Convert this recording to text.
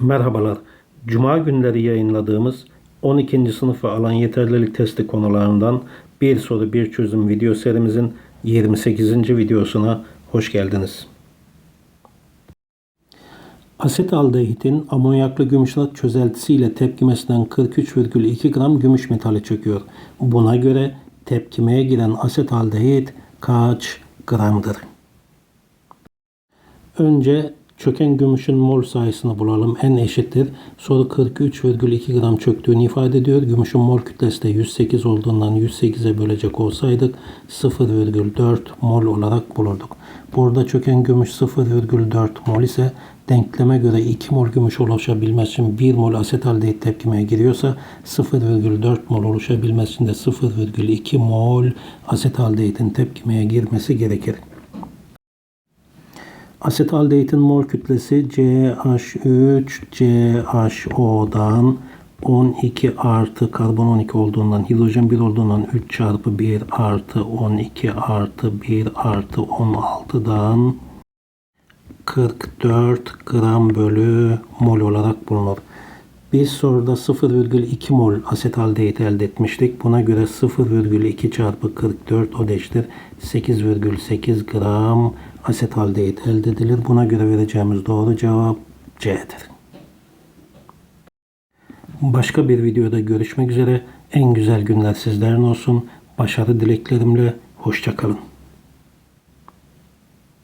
Merhabalar. Cuma günleri yayınladığımız 12. sınıf ve alan yeterlilik testi konularından bir soru bir çözüm video serimizin 28. videosuna hoş geldiniz. Asetaldehitin amonyaklı gümüşlat çözeltisiyle tepkimesinden 43,2 gram gümüş metali çöküyor. Buna göre tepkimeye giren asetaldehit kaç gramdır? Önce çöken gümüşün mol sayısını bulalım. N eşittir. Soru 43,2 gram çöktüğünü ifade ediyor. Gümüşün mol kütlesi de 108 olduğundan 108'e bölecek olsaydık 0,4 mol olarak bulurduk. Burada çöken gümüş 0,4 mol ise denkleme göre 2 mol gümüş oluşabilmesi için 1 mol asetaldehit tepkimeye giriyorsa 0,4 mol oluşabilmesi için de 0,2 mol asetaldehitin tepkimeye girmesi gerekir. Asetaldehitin mol kütlesi CH3 CHO'dan 12 artı karbon 12 olduğundan hidrojen 1 olduğundan 3 çarpı 1 artı 12 artı 1 artı 16'dan 44 gram bölü mol olarak bulunur. Biz soruda 0,2 mol asetaldehit elde etmiştik. Buna göre 0,2 çarpı 44 o da eşittir 8,8 gram asetaldehit elde edilir. Buna göre vereceğimiz doğru cevap C'dir. Başka bir videoda görüşmek üzere. En güzel günler sizlerin olsun. Başarı dileklerimle. Hoşçakalın.